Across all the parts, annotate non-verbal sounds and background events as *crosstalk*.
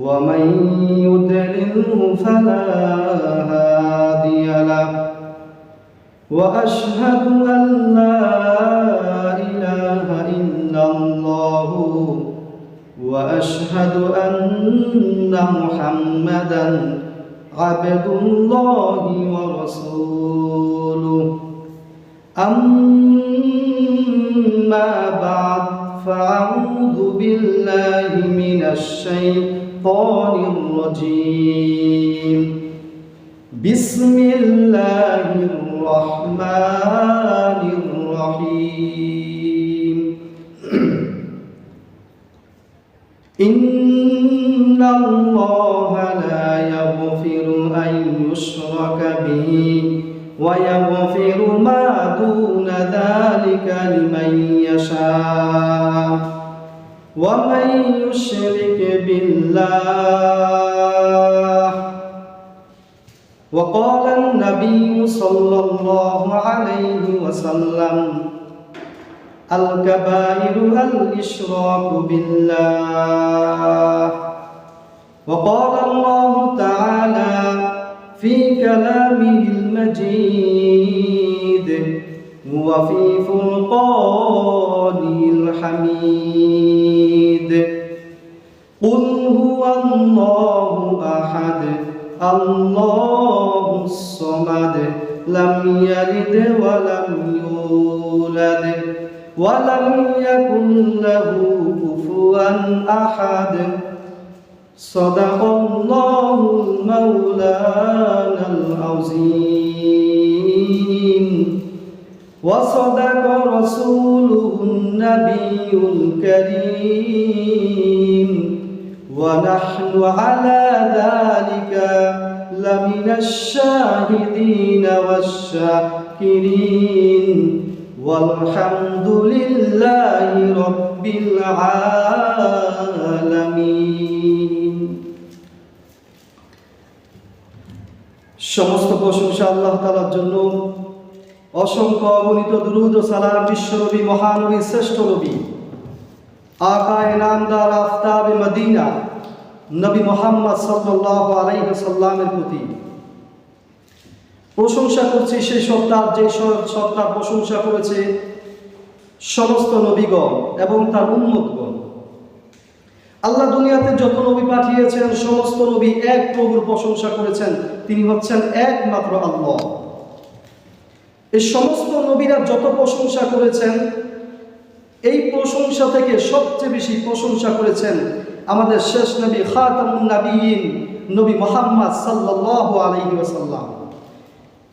ومن يضلله فلا هادي له. وأشهد أن لا إله إلا الله. وأشهد أن محمدا عبد الله ورسوله. أما بعد فأعوذ بالله من الشيطان الرجيم. بسم الله الرحمن الرحيم. *clears throat* إن الله لا يغفر أن يشرك به ويغفر ما دون ذلك لمن ومن يشرك بالله وقال النبي صلى الله عليه وسلم الكبائر الإشراك بالله وقال الله تعالى في كلامه المجيد وفي فرقانه الحميد الله الصمد لم يلد ولم يولد ولم يكن له كفوا أحد صدق الله المولانا العظيم وصدق رسوله النبي الكريم ونحن على ذلك لمن الشاهدين والشاكرين والحمد لله رب العالمين সমস্ত প্রশংসা আল্লাহ তালার জন্য অসংখ্য অগণিত দুরুদ ও সালাম বিশ্বনবী মহানবী শ্রেষ্ঠ নবী আকায় নামদার আফতাব মদিনা নবী মোহাম্মদ সাল্লাহ আলাইহ সাল্লামের প্রতি। প্রশংসা করছি সেই সত্তার যে সত্তার প্রশংসা করেছে সমস্ত নবীগণ এবং তার উন্মতগণ আল্লাহ দুনিয়াতে যত নবী পাঠিয়েছেন, সমস্ত নবী এক প্রভুর প্রশংসা করেছেন, তিনি হচ্ছেন একমাত্র আল্লাহ। এই সমস্ত নবীরা যত প্রশংসা করেছেন এই প্রশংসা থেকে সবচেয়ে বেশি প্রশংসা করেছেন আমাদের শেষ নবী খাতামুন নবী মোহাম্মদ সাল্লাহ আলহি ওসাল্লাম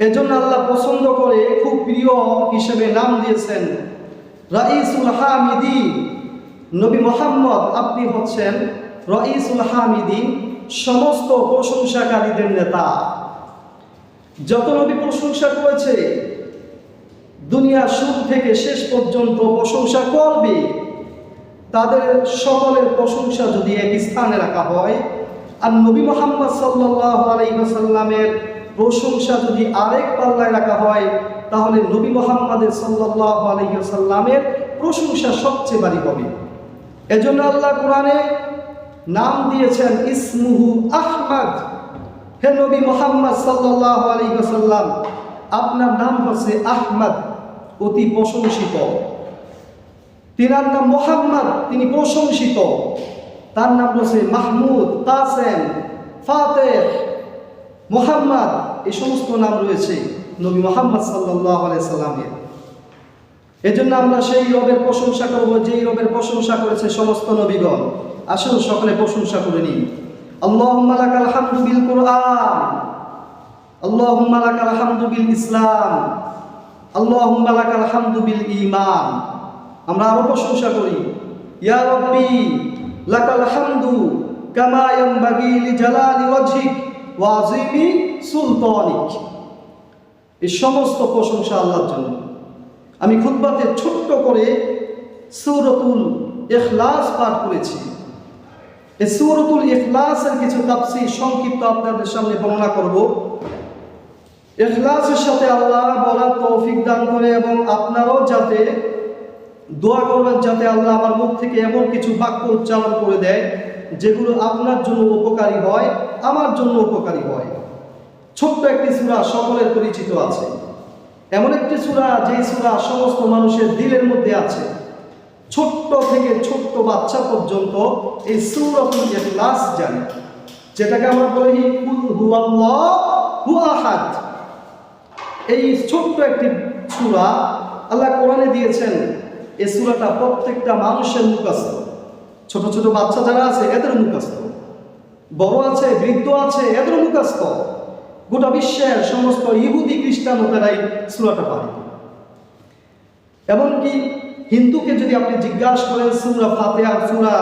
এজন্য আল্লাহ পছন্দ করে, খুব প্রিয় হিসেবে নাম দিয়েছেন রাইসুল হামিদি। নবী মোহাম্মদ, আপনি হচ্ছেন রইসুল হামিদিন সমস্ত প্রশংসাকারীদের নেতা। যত নবী প্রশংসা করেছে দুনিয়া শুরু থেকে শেষ পর্যন্ত প্রশংসা করবে। তাদের সকলের প্রশংসা যদি এক স্থানে রাখা হয়, আর নবী মোহাম্মদ সাল্লাহ আলাইসাল্লামের প্রশংসা যদি আরেক পাল্লায় রাখা হয়, তাহলে নবী মোহাম্মদের সাল্লাহ আলহিসাল্লামের প্রশংসা সবচেয়ে বাড়ি হবে এজন্য আল্লাহ কোরআনে নাম দিয়েছেন, ইসমুহু আহমদ। হে নবী মোহাম্মদ সাল্লাহ আলহিহাসাল্লাম আপনার নাম হচ্ছে আহমদ। অতি প্রশংসিত। তিনার নাম মোহাম্মদ, তিনি প্রশংসিত। তার নাম রয়েছে মাহমুদ কাসেম ফাতেহ মোহাম্মদ। এই সমস্ত নাম রয়েছে নবী মোহাম্মদ সাল্লাহ সাল্লামের। এজন্য আমরা সেই রবের প্রশংসা করব, যেই রবের প্রশংসা করেছে সমস্ত নবীগণ। আসুন সকলে প্রশংসা করে নিন আল্লাহুম্মা লাকাল হামদু বিল কুরআন। আল্লাহুম্মা লাকাল ইসলাম। আল্লাহুম্মা লাকাল আমরা প্রশংসা করি। লাকাল সুলতানিক। এই সমস্ত প্রশংসা আল্লাহর জন্য। আমি খুতবাতে ছোট্ট করে সূরাতুল ইখলাস পাঠ করেছি। এই সূরাতুল ইখলাসের কিছু তাফসীর সংক্ষিপ্ত আপনাদের সামনে বর্ণনা করব। ইখলাসের সাথে আল্লাহ বলার তৌফিক দান করে এবং আপনারাও যাতে দোয়া করবেন যাতে আল্লাহ আমার মুখ থেকে এমন কিছু বাক্য উচ্চারণ করে দেয় যেগুলো আপনার জন্য উপকারী হয়, আমার জন্য উপকারী হয়। ছোট্ট একটি সুরা সকলের পরিচিত আছে। এমন একটি সুরা যেই সুরা সমস্ত মানুষের দিলের মধ্যে আছে। ছোট্ট থেকে ছোট্ট বাচ্চা পর্যন্ত এই সূরাতুল ইখলাস জানে। যেটাকে আমরা বলি হুয়াল্লাহু আহাদ। এই ছোট্ট একটি সূরা আল্লাহ কোরআনে দিয়েছেন। এই সূরাটা প্রত্যেকটা মানুষের মুখস্থ। ছোট ছোট বাচ্চা যারা আছে, এদের মুখস্থ। বড় আছে, বৃদ্ধ আছে, এদের মুখস্থ। গোটা বিশ্বের সমস্ত ইহুদি খ্রিস্টান লোকেরাই সূরাটা পারে এমনকি হিন্দুকে যদি আপনি জিজ্ঞাসা করেন, সুরা ফাতেহা, সুরা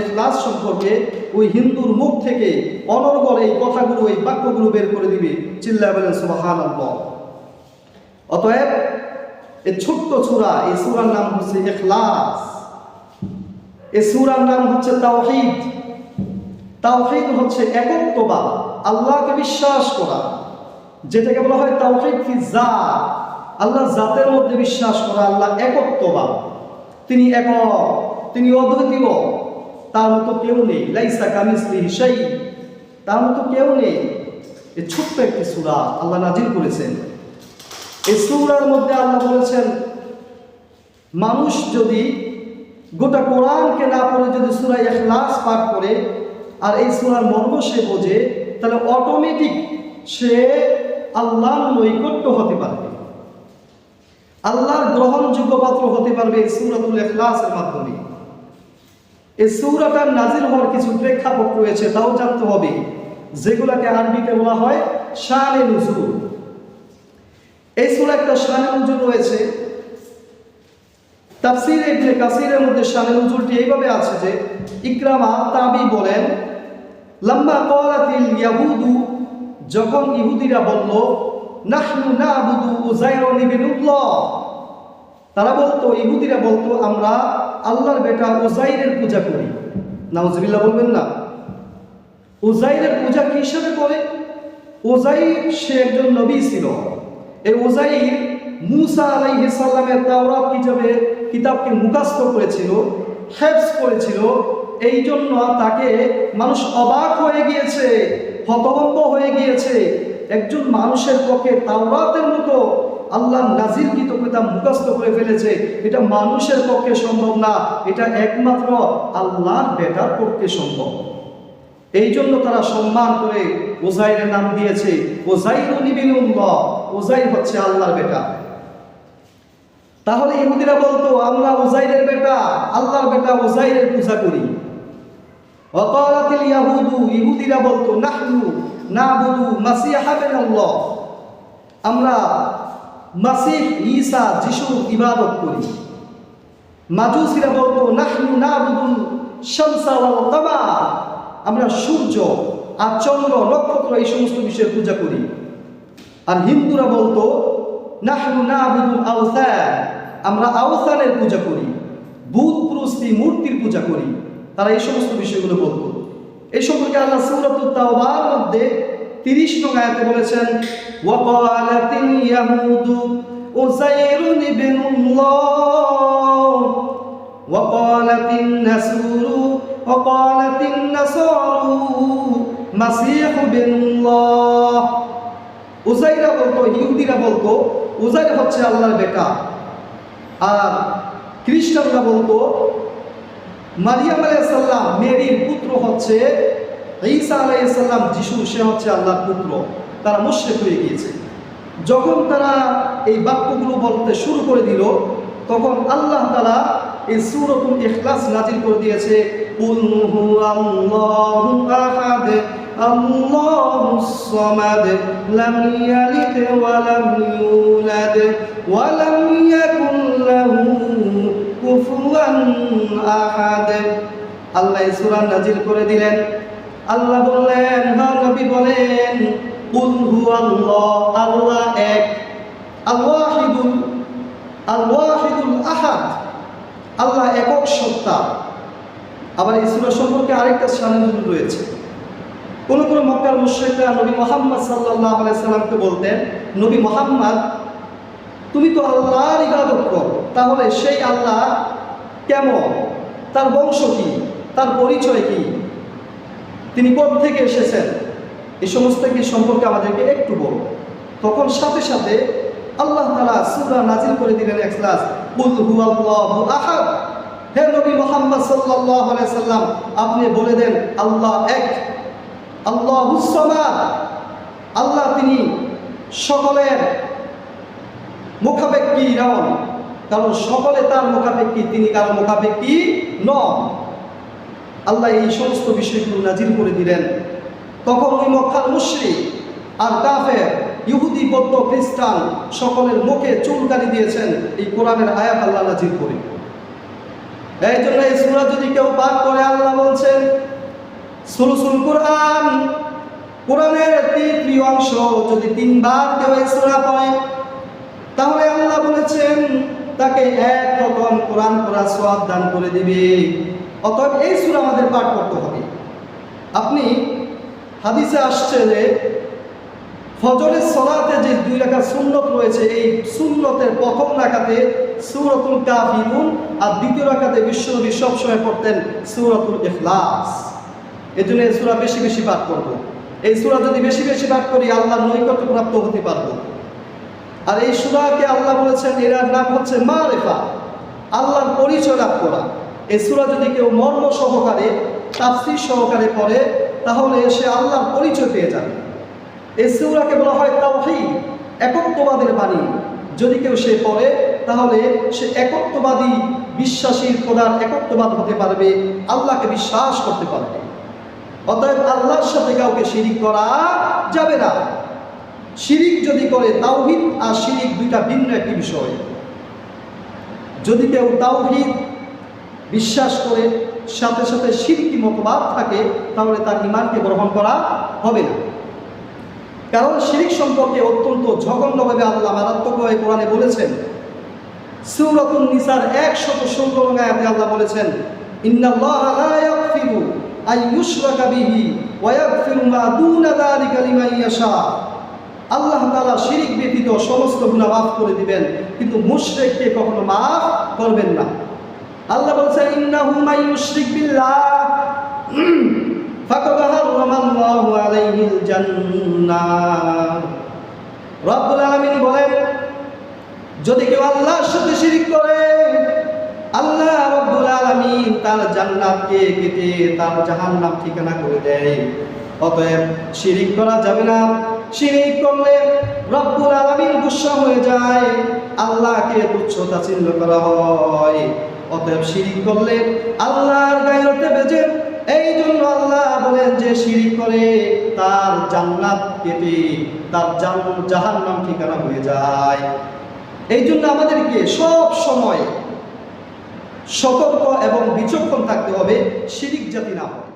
এখলাস সম্পর্কে, ওই হিন্দুর মুখ থেকে অনর্গল এই কথাগুলো, এই বাক্যগুলো বের করে দিবে। চিল্লা বলেন সুবাহান অতএব এই ছোট্ট সূরা, এই সূরার নাম হচ্ছে ইখলাস। এই সূরার নাম হচ্ছে তাওহীদ। তাওহীদ হচ্ছে একত্ববাদ, আল্লাহকে বিশ্বাস করা, যেটাকে বলা হয় তাওহীদ কি জাত। আল্লাহ জাতের মধ্যে বিশ্বাস করা, আল্লাহ একত্ববাদ। তিনি একক, তিনি অদ্বিতীয় তার মতো কেউ নেই, লাইসা কামিসলি হিসাই তার মতো কেউ নেই। এই ছোট্ট একটি সূরা আল্লাহ নাজির করেছেন। এই সূরার মধ্যে আল্লাহ বলেছেন, মানুষ যদি গোটা কোরআনকে না পড়ে, যদি সূরা ইখলাস পাঠ করে আর এই সূরার মর্ম সে বোঝে, তাহলে অটোমেটিক সে আল্লাহর নৈকট্য হতে পারবে। আল্লাহর গ্রহণযোগ্য পাত্র হতে পারবে এই সূরাতুল ইখলাসের মাধ্যমে। এই সূরাটার নাজিল হওয়ার কিছু প্রেক্ষাপট রয়েছে, তাও জানতে হবে। যেগুলোকে আরবিতে বলা হয় শানে নুজুল। এই সূরা একটা শানে নুজুল রয়েছে। তাফসির ইবনে কাসিরের মধ্যে শানে নুজুলটি এইভাবে আছে যে, ইকরামা তাবি বলেন লম্বা কলাতিল ইয়াহুদু যখন ইহুদিরা বলল, নাহনু নাবুদু উজাইর ইবনুল্লাহ তারা বলতো, ইহুদিরা বলতো, আমরা আল্লাহর বেটা উজাইরের পূজা করি। নাউজুবিল্লাহ বলবেন না। উজাইরের পূজা কি হিসাবে করে? ওজাইর সে একজন নবী ছিল। এই ওজাইর মুসা আলাইহিস সালামের তাওরাত কিতাবে, কিতাবকে মুখস্থ করেছিল হেফস করেছিল। এই জন্য তাকে মানুষ অবাক হয়ে গিয়েছে, হতভম্ব হয়ে গিয়েছে। একজন মানুষের পক্ষে তাওরাতের মতো আল্লাহ নাজিরকৃত কিতাব মুখস্থ করে ফেলেছে। এটা মানুষের পক্ষে সম্ভব না, এটা একমাত্র আল্লাহর বেটার পক্ষে সম্ভব। এই জন্য তারা সম্মান করে ওজাইরের নাম দিয়েছে ওজাইর নিবিনুল্লাহ ওজাইর হচ্ছে আল্লাহর বেটা। তাহলে ইহুদিরা বলতো, আমরা ওজাইরের বেটা, আল্লাহর বেটা ওজাইরের পূজা করি। ওয়াকালাতিল ইয়াহুদু, ইহুদিরা বলতো, নাহনু নাবুদু মাসিহা বিনাল্লাহ। আমরা মাসিহ ঈসা যিশুর ইবাদত করি। মাজুসিরা বলতো, নাহনু নাবুদুল শামসা ওয়াল কামার আমরা সূর্য আর চন্দ্র, নক্ষত্র এই সমস্ত বিষয়ে পূজা করি। আর হিন্দুরা বলতো আমরা আওসানের পূজা করি বুধ প্রস্তি মূর্তির পূজা করি। তারা এই সমস্ত বিষয়গুলো বলতো। এই সম্পর্কে আল্লাহ সূরাতুত তাওবার মধ্যে 30 নং আয়াতে বলেছেন ওয়াকালাতিল ইয়াহুদু ইবনুল্লাহ উজাইরা বলতো, ইহুদিরা বলতো, উজাইর হচ্ছে আল্লাহর বেটা। আর খ্রিস্টানরা বলতো, মারিয়াম আলাইসাল্লাম মেরির পুত্র হচ্ছে ঈসা আলাইসাল্লাম যিশু, সে হচ্ছে আল্লাহর পুত্র। তারা মুশ্রিক হয়ে গিয়েছে। যখন তারা এই বাক্যগুলো বলতে শুরু করে দিল, তখন আল্লাহ তালা এই সুরতুল ইখলাস নাজিল করে দিয়েছে লাম ইয়ালিদ ওয়া লাম ইউলাদ ওয়া লাম ইয়াকুন লাহু কুফুয়ান আহাদ আল্লাহ সূরা নাজিল করে দিলেন। আল্লাহ বললেন হ্যাঁ নবী বলেন, কুল হুয়াল্লাহ, আল্লাহ এক আল্লাহিদুল আল্লাহিদুল আহাদ, আল্লাহ একক সত্তা। আবার এই সূরা সম্পর্কে আরেকটা সান্নিধ্য রয়েছে। কোন কোন মক্কার মুশরিকরা নবী মোহাম্মদ সাল্লাল্লাহু আলাইহি সাল্লামকে বলতেন, নবী মোহাম্মদ, তুমি তো আল্লাহর ইবাদত করো, তাহলে সেই আল্লাহ কেমন? তার বংশ কি? তার পরিচয় কি? তিনি থেকে এসেছেন? এই সমস্ত কি সম্পর্কে আমাদেরকে একটু বল তখন সাথে সাথে আল্লাহ তালা সুরা নাজিল করে দিলেন এক ক্লাস আহাদ। হে নবী মোহাম্মদ সাল্লাল্লাহু আলাইহি সাল্লাম, আপনি বলে দেন, আল্লাহ এক। আল্লাহুস সামাদ আল্লাহ তিনি সকলের মুখাপেক্ষী নন, কারণ সকলে তার মুখাপেক্ষী, তিনি কারও মুখাপেক্ষী নন। আল্লাহ এই সমস্ত বিষয়গুলো নাজির করে দিলেন। তখন ওই মক্কার মুশ্রিক আর কাফের, ইহুদি, বৌদ্ধ, খ্রিস্টান সকলের মুখে চুলকানি দিয়েছেন, এই কোরআনের আয়াত আল্লাহ নাজির করে। এই জন্য এই সুরা যদি কেউ পাঠ করে, আল্লাহ বলছেন সুলসুল কোরআন। কোরআনের তৃতীয় অংশ যদি তিনবার কেউ সুরা পড়ে, তাহলে আল্লাহ বলেছেন, তাকে এক রকম কোরআন পড়া সওয়াব দান করে দিবে। অতএব এই সূরা আমাদের পাঠ করতে হবে। আপনি হাদিসে আসছে যে, ফজরের সলাতে যে দুই রাখা সুন্নত রয়েছে, এই সুন্নতের প্রথম রাখাতে সুরতুল কাফিরুন আর দ্বিতীয় রাখাতে বিশ্বনবী সবসময় পড়তেন সুরতুল ইখলাস। এই জন্য এই সুরা বেশি বেশি পাঠ করব। এই সুরা যদি বেশি বেশি পাঠ করি, আল্লাহর নৈকট্য প্রাপ্ত হতে পারব। আর এই সুরাকে আল্লাহ বলেছেন এরার নাম হচ্ছে মা রেফা আল্লাহর পরিচয় লাভ করা। এই সুরা যদি কেউ মর্ম সহকারে, তাফসির সহকারে পড়ে, তাহলে সে আল্লাহর পরিচয় পেয়ে যাবে। এই সুরাকে বলা হয় তাওহীদ, একত্ববাদের বাণী। যদি কেউ সে পড়ে, তাহলে সে একত্ববাদী বিশ্বাসীর খোদার একত্ববাদ হতে পারবে, আল্লাহকে বিশ্বাস করতে পারবে। অতএব আল্লাহর সাথে কাউকে শিরিক করা যাবে না। শিরিক যদি করে তাওহিদ আর শিরিক দুইটা ভিন্ন একটি বিষয়। যদি কেউ তাওহিদ বিশ্বাস করে, সাথে সাথে শিরকি মতবাদ থাকে, তাহলে তার ইমানকে গ্রহণ করা হবে না। কারণ শিরিক সম্পর্কে অত্যন্ত জঘন্যভাবে আল্লাহ মারাত্মকভাবে কোরআনে বলেছেন। সুরতুন নিসার একশত আয়াতে আল্লাহ বলেছেন, ইন্নাল্লাহ আল্লাহ তাআলা শিরিক ব্যতীত সমস্ত গুনাহ মাফ করে দিবেন, কিন্তু মুশরিককে কখনো মাফ করবেন না। আল্লাহ ইউশরিক বিল্লাহ। আলামিন বলেন, যদি কেউ আল্লাহর সাথে শিরিক করে আল্লাহ রব্বুল আলামিন তার জান্নাতকে কেটে তার জাহান্নাম ঠিকানা করে দেয়। অতএব শিরিক করা যাবে না। শিরিক করলে রব্বুল আলামিন গুসা হয়ে যায়। আল্লাহকে তুচ্ছ তাচ্ছিল্য করা হয়। অতএব শিরিক করলে আল্লাহর গায়রতে বেজে। এই জন্য আল্লাহ বলেন যে শিরিক করে তার জান্নাত কেটে তার জাহান্নাম ঠিকানা হয়ে যায়। এই জন্য আমাদেরকে সব সময় সতর্ক এবং বিচক্ষণ থাকতে হবে শিরিক জাতি না হয়